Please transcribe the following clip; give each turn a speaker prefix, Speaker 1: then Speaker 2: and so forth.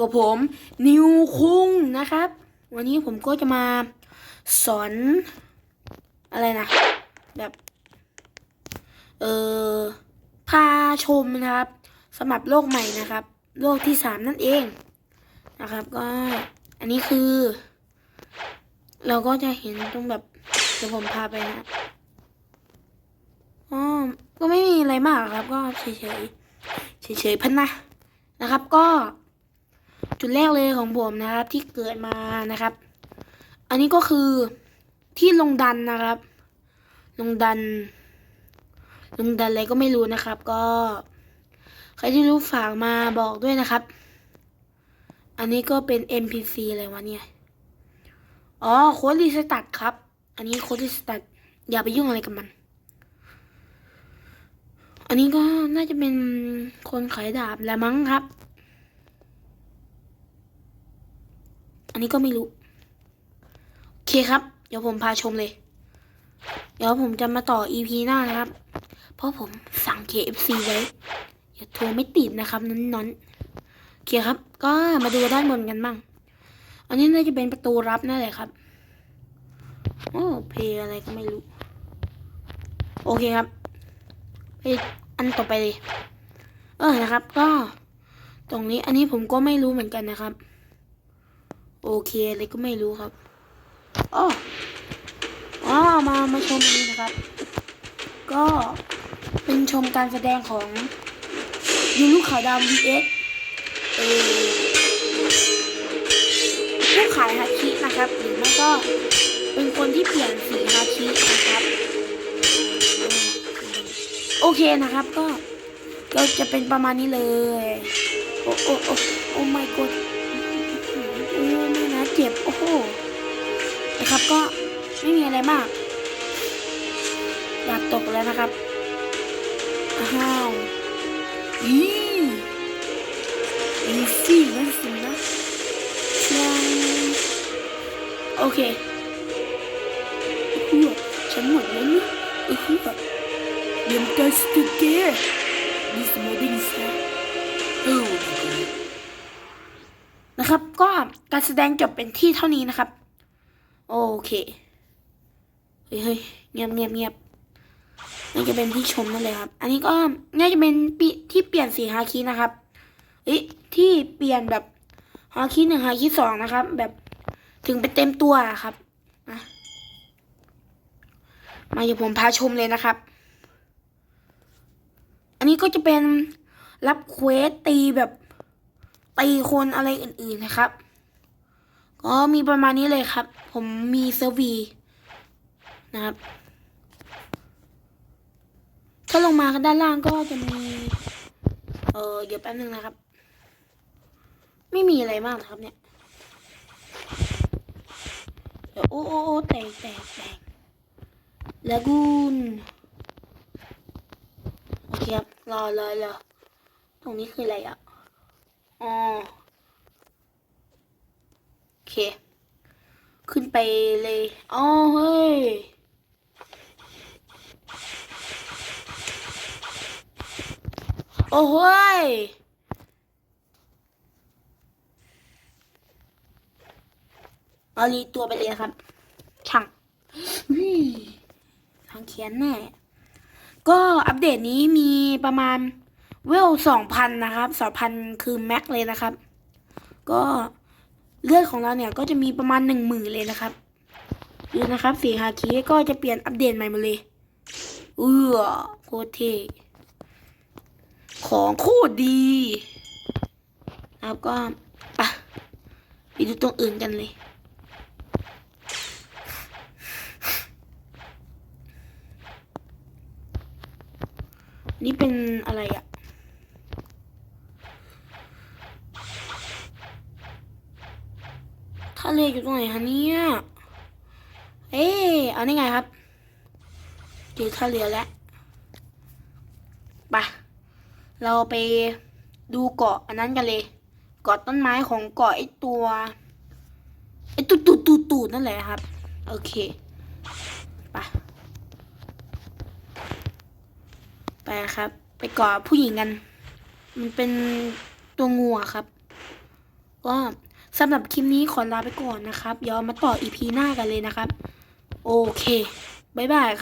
Speaker 1: กับผมนิวคุ้งนะครับ วันนี้ผมก็จะมาสอนอะไรนะ แบบ เออพาชมนะครับสำหรับโลกใหม่นะครับ โลกที่สามนั่นเองนะครับ ก็อันนี้คือ เราก็จะเห็นตรงแบบเดี๋ยวผมพาไปนะอ๋อก็ไม่มีอะไรมากครับ ก็เฉยๆเฉยๆพันนะนะครับ ก็ จุดแรกเลยของผมนะครับ ที่เกิดมานะครับ อันนี้ก็คือที่ลงดันนะครับ ลงดัน ลงดันอะไรก็ไม่รู้นะครับ ก็ ใครที่รู้ฝากมาบอกด้วยนะครับ อันนี้ก็เป็น NPC อะไรวะเนี่ยอ๋อโค้ดรีสตัดครับ อันนี้โค้ดรีสตัดอย่าไปยุ่งอะไรกับมัน อันนี้ก็น่าจะเป็นคนขายดาบแหละมั้งครับ นนี้ก็ไม่รู้ โอเคครับ เดี๋ยวผมพาชมเลย เดี๋ยวผมจะมาต่อ EP หน้านะครับ เพราะผมสั่ง KFC ไว้อย่าโทรไม่ติดนะครับนั้นนโอเคครับ ก็มาดูด้านบนกันบ้าง อันนี้น่าจะเป็นประตูรับนั่นแหละครับโอ้เพลอะไรก็ไม่รู้ โอเคครับไปอันต่อไปเลย เออนะครับ ก็ ตรงนี้อันนี้ผมก็ไม่รู้เหมือนกันนะครับ โอเคอะไรก็ไม่รู้ครับอ๋ออ๋อมามาชมอันนี้นะครับ ก็เป็นชมการแสดงของยูลูกขาวดำ vs เออผู้ขายฮาคินะครับ หรือไม่ก็เป็นคนที่เปลี่ยนสีฮาคินะครับออโอเคนะครับก็ก็จะเป็นประมาณนี้เลย โอ้โอ้โอ้โอ้ my god โอ้ไม่นะ เจ็บ โอ้โหนะครับก็ไม่มีอะไรมาก อยากตกแล้วนะครับอ้าวอีอีซี่นั่นสินะยังโอเคเฮ้ยฉันหมดแล้วนี่ยเฮ้ยเดี๋ยวกันสติกเกอร์ดิสโมดิส นะครับ ก็การแสดงจบเป็นที่เท่านี้นะครับ โอเคเฮ้ยเฮ้ยเงียบเงียบเงียบน่าจะเป็นที่ชมนั่นเลยครับ อันนี้ก็น่าจะเป็นปีที่เปลี่ยนสีฮาคินะครับเอ้ยที่เปลี่ยนแบบฮาคิหนึ่งฮาคิสองนะครับ แบบถึงไปเต็มตัวครับมาเดี๋ยวผมพาชมเลยนะครับ อันนี้ก็จะเป็นรับเควสตีแบบ ตีคนอะไรอื่นๆนะครับ ก็มีประมาณนี้เลยครับ ผมมีเซอร์วีนะครับ ถ้าลงมาด้านล่างก็จะมี เออเดี๋ยวแป๊บนึงนะครับ ไม่มีอะไรมากนะครับเนี่ยเดี๋ยวโอ้โอ้โอ้แตกแตกแตกล้วกูนโอเคครับรอรอรอตรงนี้คืออะไรอะ อ๋อโอเค ขึ้นไปเลยอ๋อเฮ้ยโอ้เฮ้ยเอาลีตัวไปเลยครับ ช่างทางเขียนแน่ ก็อัปเดตนี้มีประมาณ เวลสองพันนะครับสองพันคือแม็กเลยนะครับ ก็เลือดของเราเนี่ยก็จะมีประมาณหนึ่งหมื่นเลยนะครับดูนะครับสีฮาคิก็จะเปลี่ยนอัปเดตใหม่หมาเลยเออโคตรเท่ของโคตรดีแล้วก็อะไปดูตรงอื่นกันเลยนี่เป็นอะไรอะ ทะเลออยู่ตรงไหนคะเนี่ย เอ๊ะเอานี่ไงครับเจอทะเลแล้วไปะเราไปดูเกาะอันนั้นกันเลย เกาะต้นไม้ของเกาะไอตัวไอตูดตูดตูดตูดนั่นแหละครับ โอเคไปไปครับ ไปเกาะผู้หญิงกัน มันเป็นตัวงูครับ ก็ สำหรับคลิปนี้ขอลาไปก่อนนะครับเดี๋ยวมาต่ออีพีหน้ากันเลยนะครับ โอเค บ๊ายบายครับ